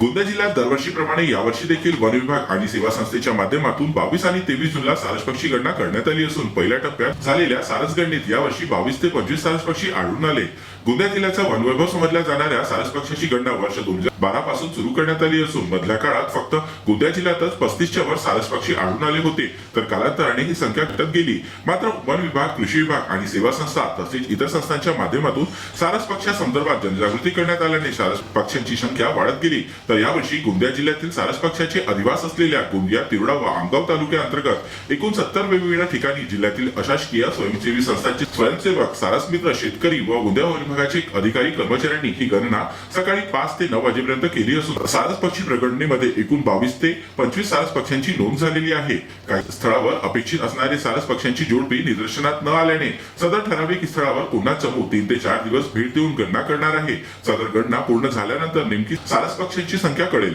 गोंदिया जिल्ह्यात दरवर्षीप्रमाणे यावर्षी देखील वन विभाग आणि सेवा संस्थेच्या माध्यमातून बावीस आणि तेवीस जूनला सारस पक्षी गणना करण्यात आली असून पहिल्या टप्प्यात झालेल्या सारस गणनेत यावर्षी बावीस ते पंचवीस सारस पक्षी आढळून आले. गोंदिया जिल्ह्याचा वनवैभव समजल्या जाणाऱ्या सारस पक्षाची गणना वर्ष दोन हजार बारा पासून सुरू करण्यात आली असून मधल्या काळात फक्त गोंदिया जिल्ह्यातच पस्तीसच्या वर सारस पक्षी आढळून आले होते. तर कालांतराने ही संख्या घटत गेली. मात्र वन विभाग कृषी विभाग आणि सेवा संस्था तसेच इतर संस्थांच्या माध्यमातून सारस पक्षा संदर्भात जनजागृती करण्यात आल्याने सारस पक्ष्यांची संख्या वाढत गेली. तर यावर्षी गोंदिया जिल्ह्यातील सारस पक्षाचे अधिवास असलेल्या गोंदिया तिवडा व आमगाव तालुक्याअंतर्गत एकूण सत्तर वेगवेगळ्या ठिकाणी जिल्ह्यातील अशासकीय स्वयंसेवी संस्थांचे स्वयंसेवक सारस मित्र शेतकरी व गोंदिया विभागाचे अधिकारी कर्मचाऱ्यांनी ही गणना सकाळी पाच ते नऊ वाजेपर्यंत केली असून सारस पक्षी प्रगणनेमध्ये एकूण बावीस ते पंचवीस सारस पक्ष्यांची नोंद झालेली आहे. काही स्थळावर अपेक्षित असणारे सारस पक्ष्यांची जोडपी निदर्शनात न आल्याने सदर ठराविक स्थळावर पुन्हा चमू तीन ते चार दिवस भेट देऊन गणना करणार आहे. सदर गणना पूर्ण झाल्यानंतर नेमकी सारस पक्ष्यांची संख्या कळेल.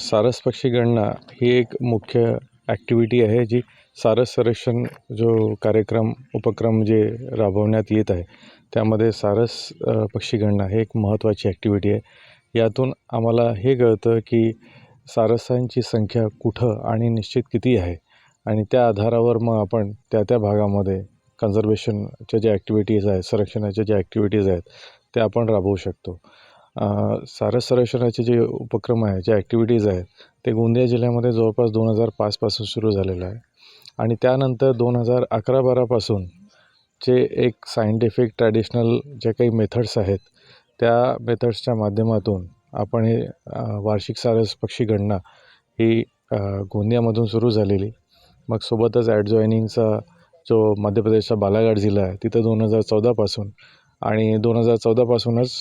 सारस पक्षी गणना ही एक मुख्य ॲक्टिव्हिटी आहे जी सारस संरक्षण जो कार्यक्रम उपक्रम जे राबवण्यात येत आहे त्यामध्ये सारस पक्षी गणना हे एक महत्त्वाची ॲक्टिव्हिटी आहे. यातून आम्हाला हे कळतं की सारसांची संख्या कुठं आणि निश्चित किती आहे आणि त्या आधारावर मग आपण त्या त्या भागामध्ये कन्झर्वेशनच्या ज्या ॲक्टिव्हिटीज आहेत संरक्षणाच्या ज्या ॲक्टिव्हिटीज आहेत त्या आपण राबवू शकतो. सारस संरक्षणाचे जे उपक्रम आहे जे ॲक्टिव्हिटीज आहेत ते गोंदिया जिल्ह्यामध्ये जवळपास दोन हजार पाचपासून सुरू झालेलं आहे. आणि त्यानंतर दोन हजार अकरा बारापासून जे एक सायंटिफिक ट्रॅडिशनल जे काही मेथड्स आहेत त्या मेथड्सच्या माध्यमातून आपण हे वार्षिक सारस पक्षी गणना ही गोंदियामधून सुरू झालेली. मग सोबतच ॲडजॉईनिंगचा जो मध्य प्रदेशचा बालाघाट जिल्हा आहे तिथं दोन हजार चौदापासून आणि दोन हजार चौदापासूनच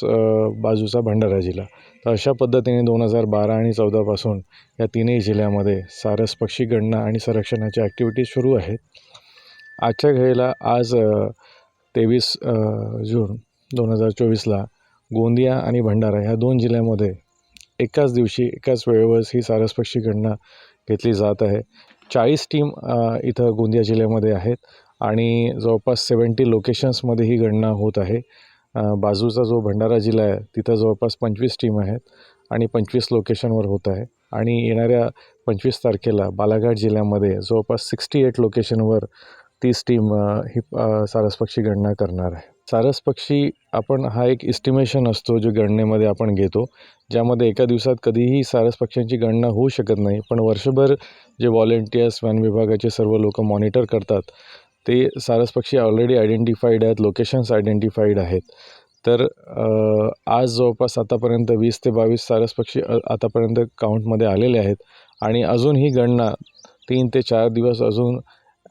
बाजूचा भंडारा जिल्हा. तर अशा पद्धतीने दोन हजार बारा आणि चौदापासून या तीनही जिल्ह्यामध्ये सारस पक्षी गणना आणि संरक्षणाच्या ॲक्टिव्हिटीज सुरू आहेत आजच्या घडीला आज तेवीस जून दोन हजार चोवीसला गोंदिया आणि भंडारा ह्या दोन जिल्ह्यामध्ये एकाच दिवशी एकाच वेळेवर ही सारस पक्षी गणना घेतली जात आहे. चाळीस टीम इथं गोंदिया जिल्ह्यामध्ये आहेत. आणि जवळपास सेवन्टी लोकेशन्समध्ये ही गणना होत आहे. बाजूचा जो भंडारा जिल्हा आहे तिथं जवळपास पंचवीस टीम आहेत आणि पंचवीस लोकेशनवर होत आहे. आणि येणाऱ्या पंचवीस तारखेला बालाघाट जिल्ह्यामध्ये जवळपास सिक्स्टी एट लोकेशनवर तीस टीम ही सारस पक्षी गणना करणार आहे. सारस पक्षी आपण हा एक इस्टिमेशन असतो जो गणनेमध्ये आपण घेतो ज्यामध्ये एका दिवसात कधीही सारस पक्ष्यांची गणना होऊ शकत नाही. पण वर्षभर जे व्हॉलेंटियर्स वन विभागाचे सर्व लोक मॉनिटर करतात ते सारस पक्षी ऑलरेडी आयडेंटिफाईड आहेत लोकेशन्स आयडेंटिफाईड आहेत. तर आज जवळपास आतापर्यंत वीस ते बावीस सारस पक्षी आतापर्यंत काउंटमध्ये आलेले आहेत. आणि अजून ही गणना तीन ते चार दिवस अजून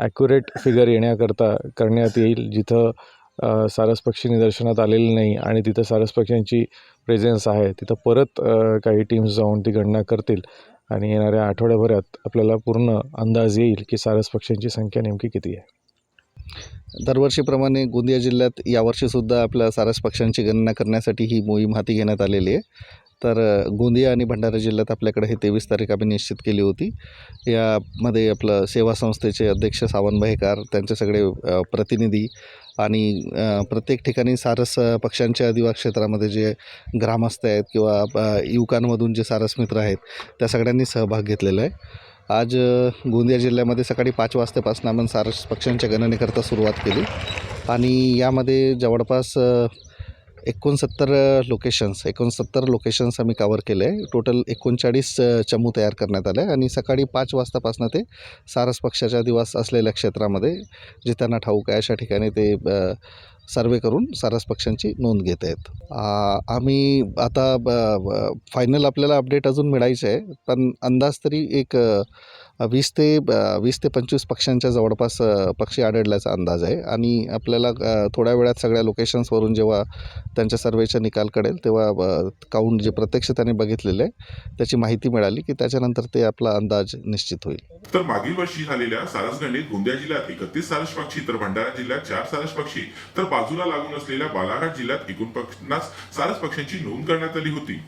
ॲक्युरेट फिगर येण्याकरता करण्यात येईल जिथं सारस पक्षी निदर्शनात आलेले नाही आणि तिथं सारस पक्ष्यांची प्रेझेन्स आहे. तिथं परत काही टीम्स जाऊन ती गणना करतील आणि येणाऱ्या आठवड्याभरात आपल्याला पूर्ण अंदाज येईल की सारस पक्ष्यांची संख्या नेमकी किती आहे. दरवर्षीप्रमाणे गोंदिया जिल्ह्यात यावर्षीसुद्धा आपल्या सारस पक्ष्यांची गणना करण्यासाठी ही मोहीम हाती घेण्यात आलेली आहे. तर गोंदिया आणि भंडारा जिल्ह्यात आपल्याकडे हे तेवीस तारीख आम्ही निश्चित केली होती. यामध्ये आपलं सेवा संस्थेचे अध्यक्ष सावन भाईकार त्यांचे सगळे प्रतिनिधी आणि प्रत्येक ठिकाणी सारस पक्ष्यांच्या अधिवास क्षेत्रामध्ये जे ग्रामस्थ आहेत किंवा युवकांमधून जे सारस मित्र आहेत त्या सगळ्यांनी सहभाग घेतलेला आहे. आज गोंदिया जिल्ह्यामध्ये सकाळी पाच वाजतापासून आपण सारस पक्ष्यांच्या गणनेकरता सुरुवात केली. आणि यामध्ये जवळपास एकोणसत्तर लोकेशन्स एकोणसत्तर लोकेशन्स आम्ही कवर केले आहे टोटल एकोणचाळीस चमू तयार करण्यात आले आणि सकाळी पाच वाजतापासून ते सारस पक्षाच्या दिवस असलेल्या क्षेत्रामध्ये जे त्यांना ठाऊक आहे अशा ठिकाणी ते सर्वे करून सारस पक्ष्यांची नोंद घेत आहेत. आम्ही आता फायनल आपल्याला अपडेट अजून मिळायचं आहे पण अंदाज तरी एक वीस ते वीस ते पंचवीस पक्ष्यांच्या जवळपास पक्षी आढळल्याचा अंदाज आहे. आणि आपल्याला थोड्या वेळात सगळ्या लोकेशन्सवरून जेव्हा त्यांच्या सर्वेचा निकाल कळेल तेव्हा काउंट जे प्रत्यक्ष त्यांनी बघितलेलं आहे त्याची माहिती मिळाली की त्याच्यानंतर ते आपला अंदाज निश्चित होईल. तर मागील वर्षी झालेल्या सारस गोंदिया जिल्ह्यात एकतीस सारस पक्षी तर भंडारा जिल्ह्यात चार सारस पक्षी तर बाजूला लागून असलेल्या बालाघाट जिल्ह्यात एकूण पन्नास सारस पक्ष्यांची नोंद करण्यात आली होती.